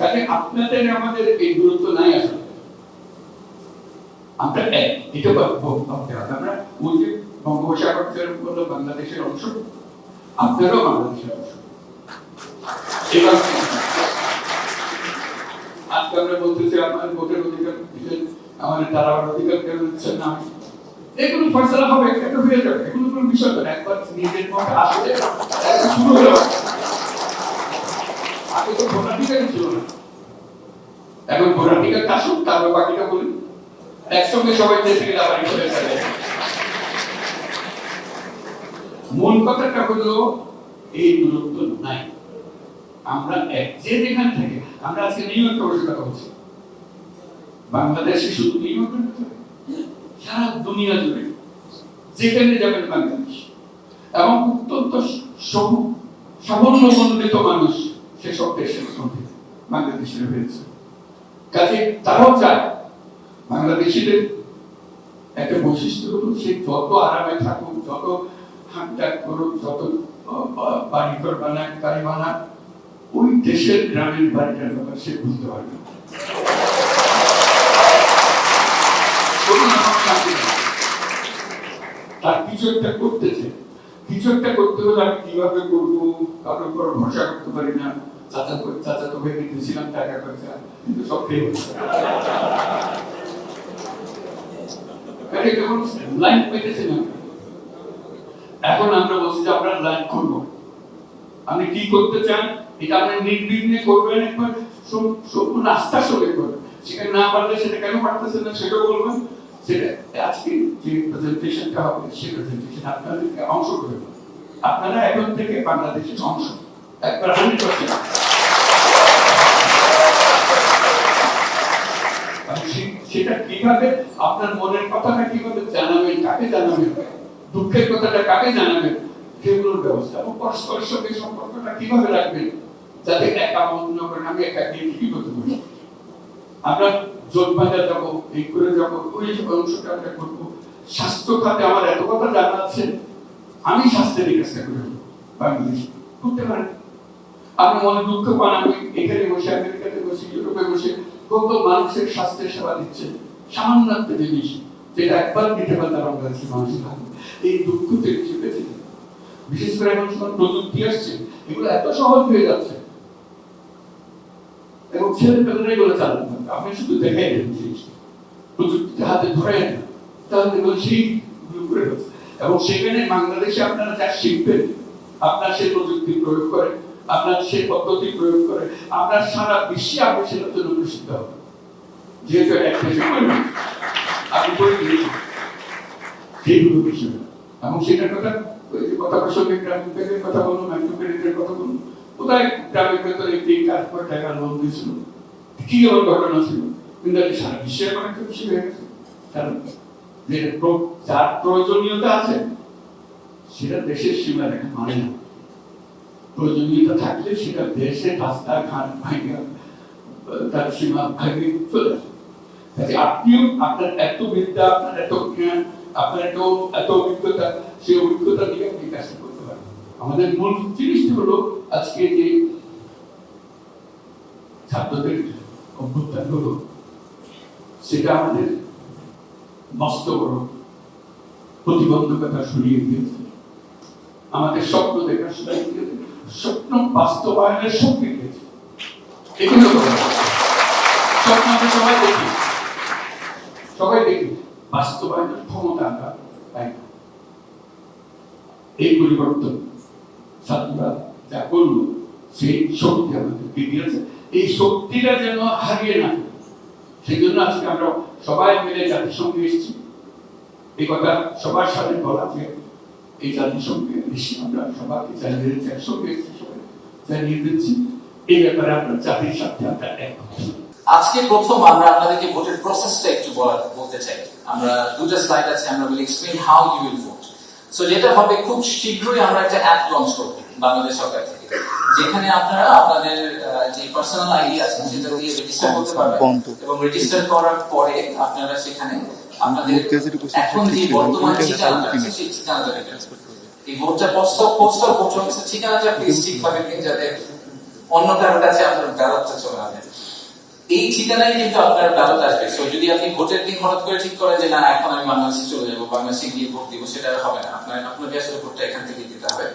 কাজে আপনাদের আমাদের এই দূরত্ব নাই আসলে। অধিকার আমাদের তারা অধিকার কেন দিচ্ছেন না? এগুলো এটা হয়ে যাবে। এগুলো বিষয় না। একবার নিজের আগে তো ভোটাধিকারই ছিল না। এখন ভোটাধিকার আসুক তারপর বাকিটা বলি। একসঙ্গে সবাই দেশে গেলে আবার মূল কথাটা হলো, এই দূরত্ব নাই। আমরা এক যে যেখান থেকে, আমরা আজকে নিউ ইয়র্কে বসে কথা বলছি। বাংলাদেশে শুধু নিউ ইয়র্কের সারা দুনিয়া জুড়ে। যেখানে যাবেন বাংলাদেশ। এবং অত্যন্ত সাফল্যমণ্ডিত মানুষ সেসব দেশের মধ্যে বাংলাদেশের হয়েছে। কাজে তারাও চায়। বাংলাদেশিদের একটা বৈশিষ্ট্য হলো সে যত আরামে থাকুক, যত হাঁটাক করুক, যত বাড়ি ঘর বানাক, গাড়ি বানাক, ওই দেশের গ্রামের বাড়িটার ব্যাপার সে বুঝতে পারবে। তার কিছু একটা করতেছে কিছু একটা করতে হলে আমি কীভাবে করব? কারোর উপর ভরসা করতে পারি না। চাচা দিয়েছিলাম টাকা কিন্তু সব পেতেছে না। এখন আমরা বলছি যে আমরা লাইন করব। কি করতে চান, এটা নির্বিঘ্নে করবেন সম্পূর্ণ আস্থার সঙ্গে করবেন। সেখানে না পারলে সেটা কেন পারতেছেন না সেটাও বলবেন। সেটা আজকে যে প্রেজেন্টেশনটা হবে, সেই প্রেজেন্টেশন আপনাদেরকে অংশ করে দেবেন। আপনারা এখন থেকে বাংলাদেশের অংশ। সেটা কীভাবে আপনার মনের কথাটা কীভাবে জানাবেন, কাকে জানাবেন? দুঃখের কথাটা কাকে জানাবেন? সেগুলোর ব্যবস্থা এবং পরস্পরের সঙ্গে সম্পর্কটা কীভাবে রাখবেন? যাতে একা করেন আমি একা গিয়ে কি করতে পারি? আমরা জোট বাজার যাব, এই করে যাব, ওই অংশটা আমরা করব। স্বাস্থ্য খাতে আমার এত কথা জানা আছে। আমি স্বাস্থ্যের কাজটা করে বাংলাদেশ করতে পারেন। আপনি মনে দুঃখ পান আমি এখানে বসে, আমেরিকাতে বসে, ইউরোপে বসে, কত মানুষের স্বাস্থ্যের সেবা দিচ্ছে। সামান্য একটা জিনিস, যেটা একবার দিতে পারে তার বাংলাদেশের মানুষ ভালো এই দুঃখ থেকে বেঁচে যাবে। বিশেষ করে এখন সময় প্রযুক্তি আসছে, এগুলো এত সহজ হয়ে যাচ্ছে। এবং ছেলে পেলেরাই এগুলো চালাতে পারবে। আপনি শুধু দেখাই দেন জিনিসটা। প্রযুক্তিতে হাতে ধরে না। তাহলে এগুলো সেই এবং সেখানে বাংলাদেশে আপনারা যা শিখবেন, আপনার সেই প্রযুক্তি প্রয়োগ করে আপনার সেই পদ্ধতি প্রয়োগ করে। আপনার সারা বিশ্বে আপনি সেটার জন্য প্রসিদ্ধ হবে যেহেতু একটা আপনি করে বিষয়। এবং সেটার কথা কথা প্রসঙ্গে গ্রামীণ ব্যাংকের কথা বলুন ক্রেডিটের কথা বলুন কোথায় গ্রামের ভেতরে তিন চার কোটি টাকা লোন দিয়েছিল? কি ঘটনা ছিল? কিন্তু সারা বিশ্বে একটা বিষয় হয়ে গেছে। কারণ যে যার প্রয়োজনীয়তা আছে, সেটা দেশের সীমা রেখা মানে না। প্রয়োজনীয়তা থাকলে সেটা দেশের রাস্তা ঘাট ভাঙে, তার সীমা ভাঙে চলে আসে। আপনার এত বিদ্যা, আপনার এত জ্ঞান, আপনার এত এত অভিজ্ঞতা, সেই অভিজ্ঞতা আপনি কাজটা করতে পারেন। আমাদের মূল জিনিসটি হলো আজকে যে ছাত্রদের অভ্যুত্থান হলো, সেটা আমাদের মস্ত বড় প্রতিবন্ধকতা সরিয়ে দিয়েছে। আমাদের স্বপ্ন দেখা সরিয়ে দিয়েছে। স্বপ্ন বাস্তবায়নের শক্তি এগুলো স্বপ্ন আমরা সবাই দেখি। সবাই দেখি। বাস্তবায়নের ক্ষমতা আমরা পাই এই পরিবর্তন যা সেই শক্তি আমাদেরকে দিয়েছে। এই শক্তিটা যেন হারিয়ে না সেই জন্য আজকে আমরা সবাই মিলে জাতিসংঘে এসেছি। এই কথা সবার সাথে বলা যে এই জাতিসংঘে এসে আমরা সবাইকে জানিয়ে দিচ্ছি একসঙ্গে জানিয়ে দিচ্ছি। এই ব্যাপারে আপনার জাতির সাথে আপনার একমত আজকে প্রথম আমরা আপনাদেরকে ভোটের প্রসেসটা একটু বলতে চাই। আমরা দুটো স্লাইড আছে আমরা will explain how you will vote so যেটা হবে খুব শীঘ্রই আমরা একটা অ্যাপ লঞ্চ করব বাংলাদেশ সরকার থেকে যেখানে আপনারা আপনাদের যে পার্সোনাল আইডি আছে সেটা দিয়ে রেজিস্টার করতে পারবেন এবং রেজিস্টার করার পরে আপনারা সেখানে আপনাদের এখন যে বর্তমান ঠিকানাটা আছে সেই ঠিকানাটা এই ভোটটা পোস্ট পোস্টাল ভোট অফিসের ঠিকানাটা প্লিজ ঠিকভাবে দিন যাতে অন্য কারোর কাছে আপনার ব্যালটটা চলে আসে। এই ঠিকানায় কিন্তু আপনার ব্যালট আসবে। সো যদি আপনি ভোটের দিন হঠাৎ করে ঠিক করেন যে না এখন আমি বাংলাদেশে চলে যাব বাংলাদেশে গিয়ে ভোট দিব সেটা হবে না। আপনার আপনাকে আসলে ভোটটা এখান থেকে দিতে হবে।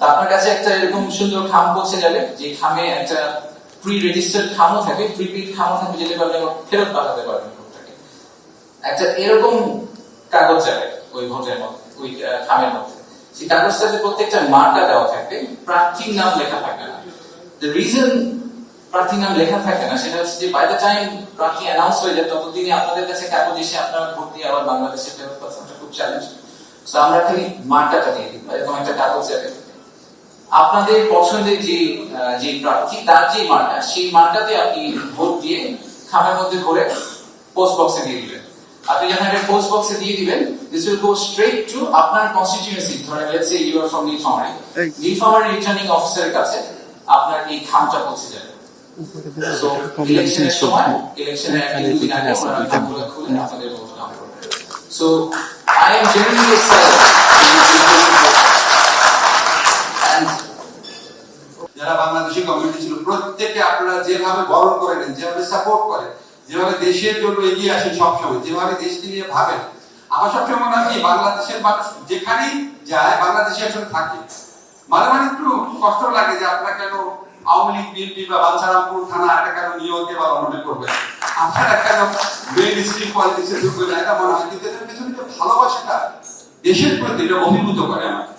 তা আপনার কাছে একটা এরকম সুন্দর খাম পৌঁছে যাবে যে খামে একটা প্রি রেজিস্টার্ড খামও থাকে প্রিপেড খামও থাকে যেটা আপনি ফেরত পাঠাতে পারবেন। একটা এরকম কাগজ যাবে ওই ভোটের মধ্যে, ওই খামের মধ্যে। সেই কাগজটাতে প্রত্যেকটা মার্কা দেওয়া থাকবে, প্রার্থীর নাম লেখা থাকবে না। দ্য রিজন প্রার্থীর নাম লেখা থাকে না, সেটা হচ্ছে যে বাই দ্য টাইম প্রার্থী অ্যানাউন্স হয়ে যায় ততদিনই আপনাদের কাছে কাগজ এসে আপনারা ভোট দিয়ে আবার বাংলাদেশে ফেরত পাচ্ছেন খুব চ্যালেঞ্জ তো আমরা খালি মার্কাটা দিয়ে দিই এরকম একটা কাগজ যাবে আপনাদের পছন্দের যে যে প্রার্থী, তার যে মার্কা, সেই মার্কাতে আপনি ভোট দিয়ে খামের মধ্যে ভরে পোস্ট বক্সে দিয়ে দিবেন। আপনি যখন একটা পোস্ট বক্সে দিয়ে দিবেন this will go straight to আপনার কনস্টিটিউয়েন্সি ধরেন let's say you are from Nilphamari. Nilphamari returning অফিসারের কাছে আপনার এই খামটা পৌঁছে যাবে। সো ইলেকশনের সময় ইলেকশনের এক দুই দিন আগে আমরা ওই খামগুলো খুলে আপনাদের ভোট কাউন্ট করবে। So I am genuinely excited যারা বাংলাদেশি কমিউনিটি ছিল প্রত্যেকে আপনারা যেভাবে বরণ করে নেন যেভাবে সাপোর্ট করেন যেভাবে দেশের জন্য এগিয়ে আসেন সবসময়, যেভাবে দেশকে নিয়ে ভাবেন। আমার সবসময় মনে হয় বাংলাদেশের মানুষ যেখানেই যায়, বাংলাদেশে আসলে থাকে। মাঝে মাঝে একটু কষ্ট লাগে যে আপনারা কেন আওয়ামী লীগ, বিএনপি বা বাঞ্ছারামপুর থানা এটা কেন নিয়োগে বা করবেন? আপনারা কেন স্ট্রিম পলিটিক্সে ঢুকবেন এটা মনে হয় কিন্তু যে ভালোবাসাটা দেশের প্রতি, এটা অভিভূত করে আমাকে